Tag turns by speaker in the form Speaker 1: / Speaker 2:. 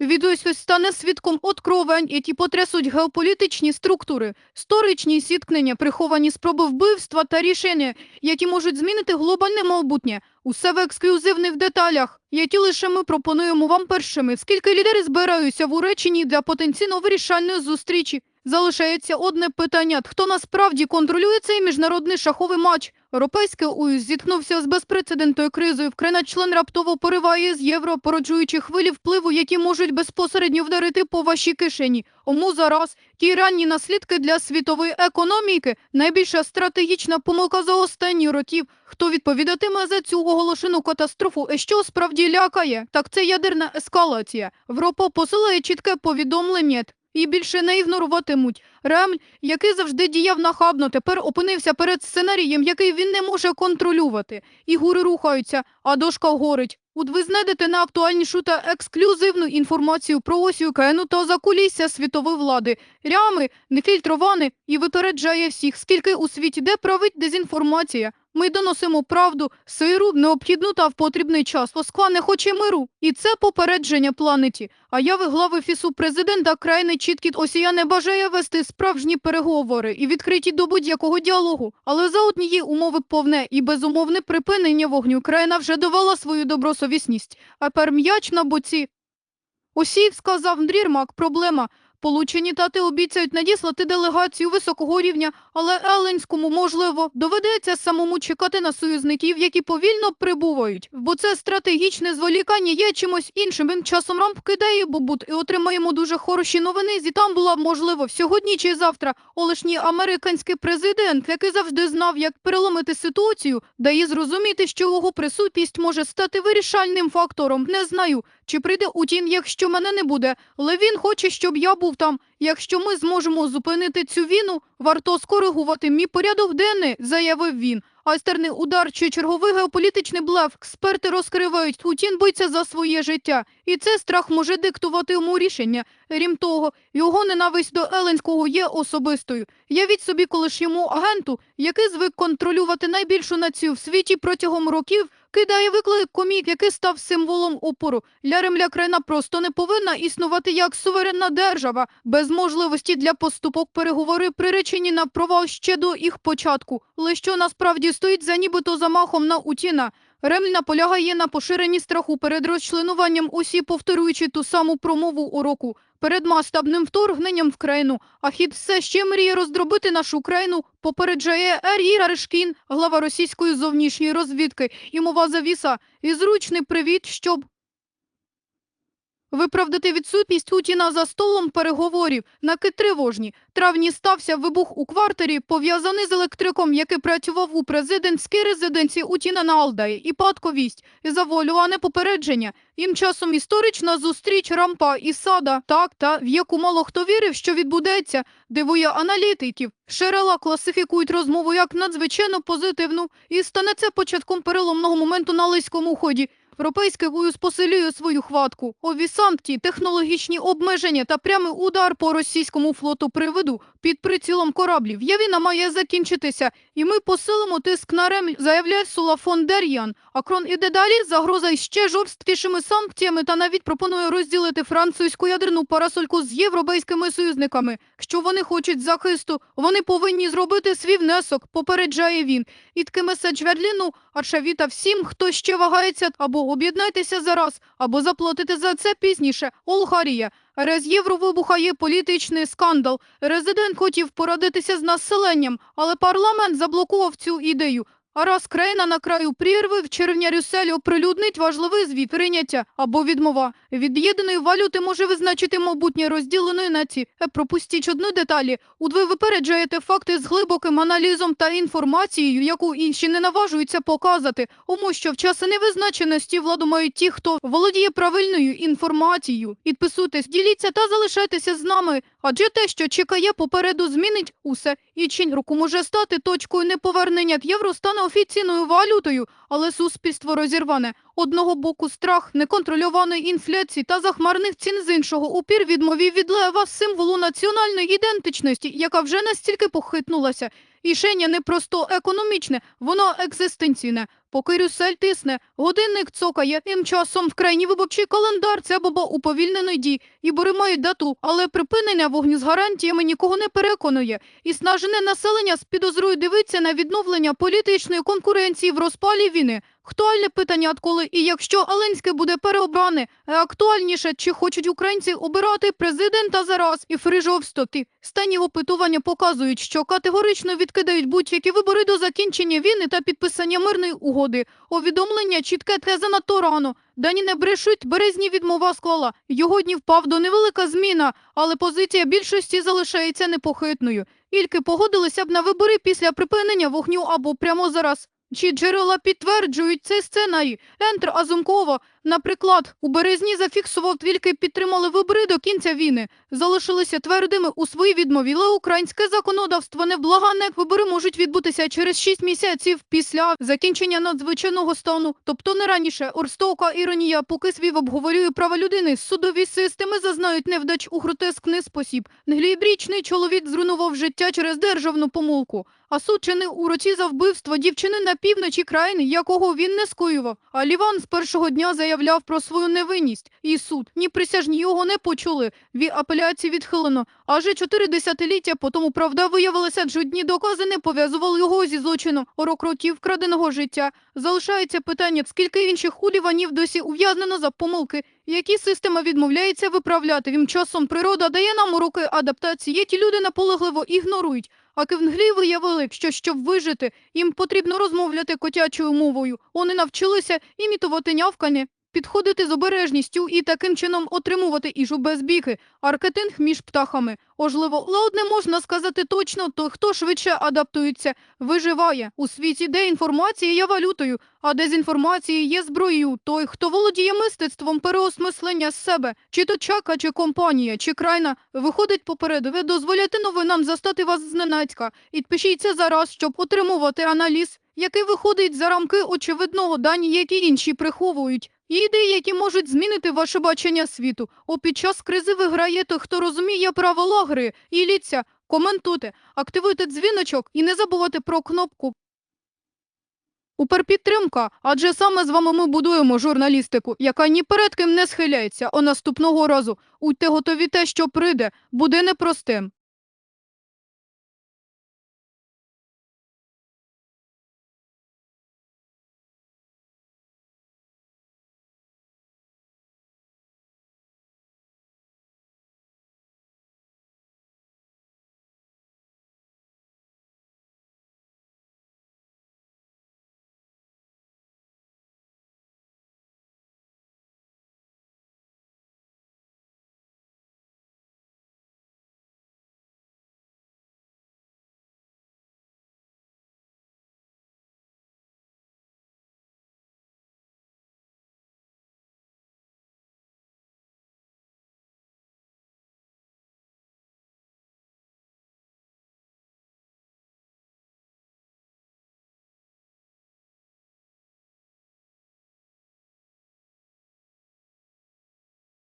Speaker 1: Відось ось стане свідком откровень, які потрясуть геополітичні структури, сторичні зіткнення, приховані спроби вбивства та рішення, які можуть змінити глобальне майбутнє. Усе в ексклюзивних деталях, які лише ми пропонуємо вам першими. Скільки лідери збираються в Уреччині для потенційно вирішальної зустрічі? Залишається одне питання: хто насправді контролює цей міжнародний шаховий матч? Європейський УЮ зіткнувся з безпрецедентною кризою. Вкрай-член раптово пориває з євро, породжуючи хвилі впливу, які можуть безпосередньо вдарити по вашій кишені. Тому зараз ті ранні наслідки для світової економіки найбільша стратегічна помилка за останні років. Хто відповідатиме за цю оголошену катастрофу? І що справді лякає? Так це ядерна ескалація. Європа посилає чітке повідомлення. І більше не ігноруватимуть. Ремль, який завжди діяв нахабно, тепер опинився перед сценарієм, який він не може контролювати. І гури рухаються, а дошка горить. От ви знайдете найактуальнішу та ексклюзивну інформацію про ось Україну та закулісся світової влади. Рями, нефільтроване і випереджає всіх, скільки у світі де править дезінформація. Ми доносимо правду, сиру, необхідну та в потрібний час. Москва не хоче миру. І це попередження планеті. А яви глави фісу президента країни чіткі Осія не бажає вести справжні переговори і відкриті до будь-якого діалогу. Але за однієї умови повне і безумовне припинення вогню країна вже довела свою добросовісність. А пер м'яч на боці. Осів сказав Дрірмак, проблема. Получені тати обіцяють надіслати делегацію високого рівня, але Еленському, можливо, доведеться самому чекати на союзників, які повільно прибувають. Бо це стратегічне зволікання є чимось іншим. Він часом рамп кидає бобут і отримаємо дуже хороші новини. Зі там була можливо сьогодні чи завтра. Олешній американський президент, який завжди знав, як переломити ситуацію, дає зрозуміти, що його присутність може стати вирішальним фактором. Не знаю, чи прийде утім, якщо мене не буде. Але він хоче, щоб я був там. Якщо ми зможемо зупинити цю війну, варто скоригувати мій порядок денний, заявив він. Айстерний удар чи черговий геополітичний блеф експерти розкривають. Путін боїться за своє життя, і це страх може диктувати йому рішення. Крім того, його ненависть до Еленського є особистою. Явіть собі колишньому агенту, який звик контролювати найбільшу націю в світі протягом років, кидає виклик комік, який став символом опору. Для Ремля країна просто не повинна існувати як суверенна держава, без можливості для поступок переговори приречені на провал ще до їх початку. Але що насправді стоїть за нібито замахом на Утіна? Ремль наполягає на поширенні страху перед розчленуванням усі, повторюючи ту саму промову уроку перед масштабним вторгненням в країну. Хід все ще мріє роздробити нашу країну, попереджає Ерій Раришкін, глава російської зовнішньої розвідки, і мова завіса, і зручний привіт, щоб Виправдати відсутність Путіна за столом переговорів накид тривожні. Травні стався вибух у квартирі, пов'язаний з електриком, який працював у президентській резиденції Утіна на Алдаї. І падковість, і за волю, а не попередження. Їм часом історична зустріч Рампа і Сада, так, та в яку мало хто вірив, що відбудеться, дивує аналітиків. Шерела класифікують розмову як надзвичайно позитивну і стане це початком переломного моменту на Лиському ході. Європейський Союз посилює свою хватку. Ові санкції, технологічні обмеження та прямий удар по російському флоту приведу під прицілом кораблів. Явіна має закінчитися, і ми посилимо тиск на Ремль, заявляє Сула фон дер Ян. Акрон іде далі, загроза ще жорсткішими санкціями та навіть пропонує розділити французьку ядерну парасольку з європейськими союзниками. Якщо вони хочуть захисту, вони повинні зробити свій внесок, попереджає він. І таки меседж Верліну, Аршавіта всім, хто ще вагається, або об'єднайтеся зараз, або заплатити за це пізніше. Олгарія. Раз євро вибухає політичний скандал. Резидент хотів порадитися з населенням, але парламент заблокував цю ідею. Раз країна на краю прірви в червня Рюсель оприлюднить важливий звіт прийняття або відмова. Від єдиної валюти може визначити майбутнє розділеної нації. Е, пропустіть одну деталі. От ви випереджаєте факти з глибоким аналізом та інформацією, яку інші не наважуються показати, тому що в часи невизначеності владу мають ті, хто володіє правильною інформацією. Підписуйтесь, діліться та залишайтеся з нами. Адже те, що чекає попереду, змінить усе. І чинь року може стати точкою неповернення. Євро стане офіційною валютою, але суспільство розірване. Одного боку страх неконтрольованої інфляції та захмарних цін з іншого упір відмовів від лева символу національної ідентичності, яка вже настільки похитнулася. Рішення не просто економічне, воно екзистенційне. Поки Рюссель тисне, годинник цокає, тим часом в крайній виборчий календар це баба уповільненої дій. І боримають дату, але припинення вогню з гарантіями нікого не переконує. І снажене населення з підозрою дивиться на відновлення політичної конкуренції в розпалі війни. Актуальне питання відколи і якщо Аленське буде переобране, актуальніше, чи хочуть українці обирати президента зараз і фрижов стоти. Стані опитування показують, що категорично відкидають будь-які вибори до закінчення війни та підписання мирної угоди. Повідомлення чітке те занадто рано. Дані не брешуть, березні відмова склала. Його дні впав до невелика зміна, але позиція більшості залишається непохитною. Ільки погодилися б на вибори після припинення вогню або прямо зараз. Чи джерела підтверджують цей сценарій? Ентр Азумкова, наприклад, у березні зафіксував, тільки підтримали вибори до кінця війни. Залишилися твердими у своїй відмові, але українське законодавство невблаганне. Вибори можуть відбутися через 6 місяців після закінчення надзвичайного стану. Тобто не раніше. Орстока іронія, поки свів обговорює права людини. Судові системи зазнають невдач у гротескний спосіб. Глібрічний чоловік зруйнував життя через державну помилку. А суд чинив у році за вбивство дівчини на півночі країни, якого він не скоював. А Ліван з першого дня заявляв про свою невинність. І суд, ні присяжні його не почули. Ві апеляції відхилено. Аж чотири десятиліття по тому правда виявилася, жодні докази не пов'язували його зі злочином рок років вкраденого життя. Залишається питання, скільки інших хуліванів досі ув'язнено за помилки, які система відмовляється виправляти. Тим часом природа дає нам уроки адаптації. Ті люди наполегливо ігнорують. А кивнглі виявили, що щоб вижити, їм потрібно розмовляти котячою мовою. Вони навчилися імітувати нявкання, підходити з обережністю і таким чином отримувати їжу без біки, аркетинг між птахами. Можливо, але одне можна сказати точно, то хто швидше адаптується, виживає. У світі, де інформація є валютою, а дезінформація є зброєю. Той, хто володіє мистецтвом переосмислення з себе, чи то чака, чи компанія, чи крайна, виходить попереду. Ви дозволяєте новинам застати вас зненацька. І підпишіться зараз, щоб отримувати аналіз, який виходить за рамки очевидного дані, які інші приховують. Є ідеї, які можуть змінити ваше бачення світу. О, під час кризи виграє той, хто розуміє правила гри. І літься, коментуйте, активуйте дзвіночок і не забувайте про кнопку Уперпідтримка, адже саме з вами ми будуємо журналістику, яка ні перед ким не схиляється. О наступного разу. Будьте готові те, що прийде, буде непростим.